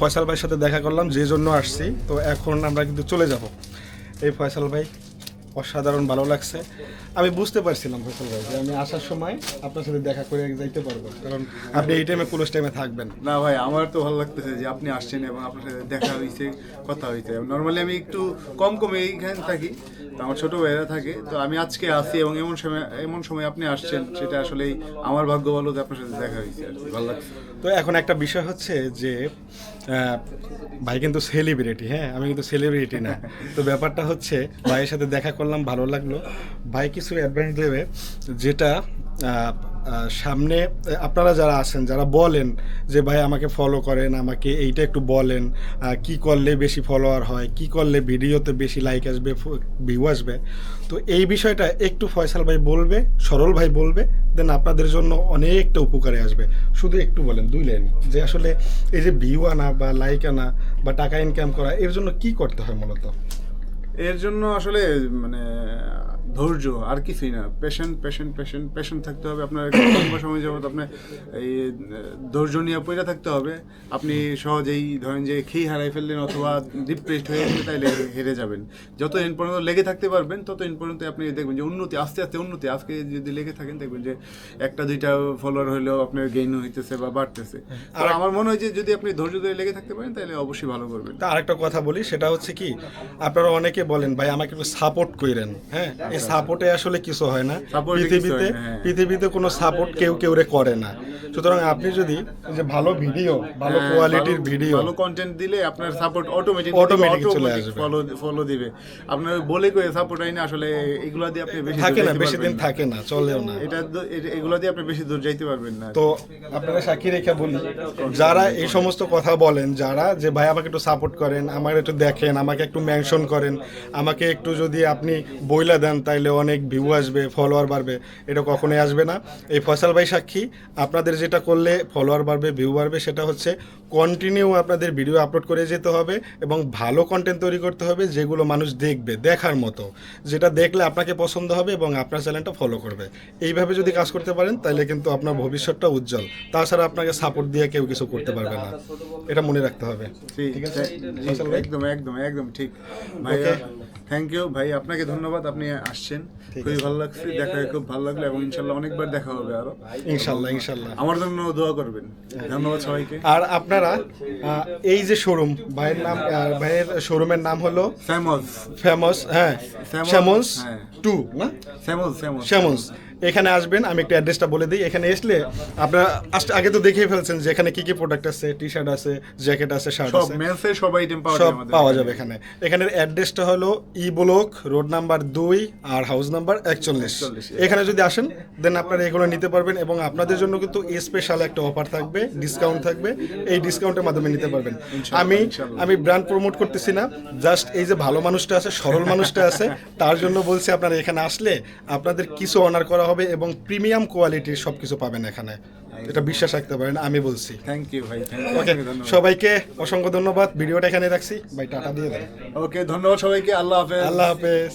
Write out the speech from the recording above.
ফয়সাল ভাইয়ের সাথে দেখা করলাম, যে জন্য আসছি। তো এখন আমরা কিন্তু চলে যাব। এই ফয়সাল ভাই অসাধারণ ভালো লাগছে। আমি বুঝতে পারছিলাম ফয়সাল ভাই যে আমি আসার সময় আপনার সাথে দেখা করে যাইতে পারব। কারণ আপনি এই টাইমে ক্লোজ টাইমে থাকবেন। না ভাই আমার তো ভালো লাগতেছে যে আপনি আসছেন এবং আপনার সাথে দেখা হয়েছে কথা হয়েছে নর্মালি আমি একটু কম কম এইখানে থাকি তো আমার ছোট ভাইয়েরা থাকে তো আমি আজকে আসি এবং এমন সময় এমন সময় আপনি আসছেন সেটা আসলেই আমার ভাগ্য ভালো যে আপনার সাথে দেখা হয়েছে আর কি। ভালো লাগছে। তো এখন একটা বিষয় হচ্ছে যে আহ, ভাই কিন্তু সেলিব্রিটি হ্যাঁ? আমি কিন্তু সেলিব্রিটি না। তো ব্যাপারটা হচ্ছে ভাইয়ের সাথে দেখা করলাম ভালো লাগল। ভাই, কিছু অ্যাডভাইস দেবে, যেটা সামনে আপনারা যারা আছেন, যারা বলেন যে, ভাই, আমাকে ফলো করেন, আমাকে এইটা একটু বলেন কি করলে বেশি ফলোয়ার হয়, কি করলে ভিডিওতে বেশি লাইক আসবে ভিউ আসবে? তো এই বিষয়টা একটু ফয়সাল ভাই বলবে, সরল ভাই বলবে দেন আপনাদের জন্য অনেকটা উপকারে আসবে। শুধু একটু বলেন, দুই লাইন, যে আসলে এই যে ভিউ আনা বা লাইক আনা বা টাকা ইনকাম করা, এর জন্য কি করতে হয় মূলত? এর জন্য আসলে মানে ধৈর্য আর কিছুই না। পেশেন্ট পেশেন্ট পেশেন্ট পেশেন্ট থাকতে হবে আপনার। লম্বা সময় যাবত আপনার এই ধৈর্য নিয়ে পড়ে থাকতে হবে। আপনি সহজেই ধরেন যে খেয়ে হারাই ফেললেন অথবা ডিপ্রেসড হয়ে গেলে তাইলে হেরে যাবেন। যত দিন পর্যন্ত লেগে থাকতে পারবেন তত দিন পর্যন্ত আপনি দেখবেন যে উন্নতি আস্তে আস্তে উন্নতি। আজকে যদি লেগে থাকেন দেখবেন যে একটা দুইটা ফলোয়ার হলেও আপনার গেইন হইতেছে বা বাড়তেছে। আর আমার মনে হয় যে যদি আপনি ধৈর্য ধরে লেগে থাকতে পারেন তাহলে অবশ্যই ভালো করবেন। তা আরেকটা কথা বলি সেটা হচ্ছে কি আপনারা অনেকে বলেন ভাই আমাকে একটু সাপোর্ট করেন হ্যাঁ? সাপোর্টে আসলে কিছু হয় না। পৃথিবীতে হয় না, হ্যাঁ। পৃথিবীতে কোনো সাপোর্ট কেউ কেউ রে করে না। সুতরাং আপনি যদি যে ভালো ভিডিও ভালো হ্যাঁ, কোয়ালিটির ভিডিও ভালো কন্টেন্ট দিলে আপনার সাপোর্ট অটোমেটিক অটোমেটিক চলে আসবে। ফলো ফলো দিবে। আপনার বলে কয়ে সাপোর্ট আইনা আসলে এগুলা দিয়ে আপনি বেশি থাকে না বেশি দিন থাকে না চলেও না। এটা- এগুলা দিয়ে আপনি বেশি দূর যাইতে পারবেন না। তো আপনারা সাক্ষী রেখে বলি যারা এই সমস্ত কথা বলেন যারা যে ভাই আমাকে একটু সাপোর্ট করেন আমার একটু দেখেন আমাকে একটু মেনশন করেন আমাকে একটু যদি আপনি বইলা দেন তাইলে অনেক ভিউ আসবে ফলোয়ার বাড়বে। এটা কখনোই আসবে না। এই ফয়সাল ভাই সাক্ষী আপনাদের যেটা করলে ফলোয়ার বাড়বে ভিউ বাড়বে সেটা হচ্ছে কন্টিনিউ আপনাদের ভিডিও আপলোড করে যেতে হবে এবং ভালো কন্টেন্ট তৈরি করতে হবে যেগুলো মানুষ দেখবে দেখার মতো। যেটা দেখলে আপনাকে পছন্দ হবে এবং আপনার চ্যানেলটা ফলো করবে। এইভাবে যদি কাজ করতে পারেন তাহলে কিন্তু আপনার ভবিষ্যৎটা উজ্জ্বল। তাছাড়া আপনাকে সাপোর্ট দিয়ে কেউ কিছু করতে পারবে না। এটা মনে রাখতে হবে। ঠিক আছে? একদম একদম একদম ঠিক। ভাইয়া থ্যাংক ইউ ভাই। আপনাকে ধন্যবাদ আপনি আসছেন। খুবই ভালো লাগছে দেখা খুব ভালো লাগল এবং ইনশাল্লাহ অনেকবার দেখা হবে আরও। ইনশাল্লাহ ইনশাল্লাহ। আমার জন্য দোয়া করবেন। ধন্যবাদ সবাইকে। আর আপনারা এই যে শোরুম ভাইয়ের নাম ভাইয়ের শোরুমের নাম হলো ফেমাস ফেমাস হ্যাঁ ফেমস শ্যামন্স হ্যাঁ। টু না? ফেমস ফেমস শ্যামন্স এখানে আসবেন আমি একটু অ্যাড্রেসটা বলে দিই। এখানে আসলে আপনারা আগে তো দেখেই ফেলছেন যে এখানে কি কি প্রোডাক্ট আছে টি শার্ট আছে জ্যাকেট আছে। শার্ট আছে সব আইটেম পাওয়া আমাদের পাওয়া যাবে এখানে। এখানের অ্যাড্রেসটা হলো ই ব্লক রোড নাম্বার দুই আর হাউস নাম্বার একচল্লিশ। 41 এখানে যদি আসেন দেন আপনারা এগুলো নিতে পারবেন এবং আপনাদের জন্য কিন্তু স্পেশাল একটা অফার থাকবে ডিসকাউন্ট থাকবে। এই ডিসকাউন্টের মাধ্যমে নিতে পারবেন। আমি আমি ব্র্যান্ড প্রমোট করতেছি না জাস্ট এই যে ভালো মানুষটা আছে সরল মানুষটা আছে তার জন্য বলছি আপনারা এখানে আসলে আপনাদের কিছু অনার করা হবে এবং প্রিমিয়াম কোয়ালিটির সব কিছু পাবেন এখানে। এটা বিশ্বাস রাখতে পারেন আমি বলছি। থ্যাংক ইউ ভাই ওকে সবাইকে অসংখ্য ধন্যবাদ। ভিডিওটা এখানে রাখছি। ভাই টাটা দিয়ে দেন। ওকে ধন্যবাদ সবাইকে আল্লাহ হাফেজ। আল্লাহ হাফেজ।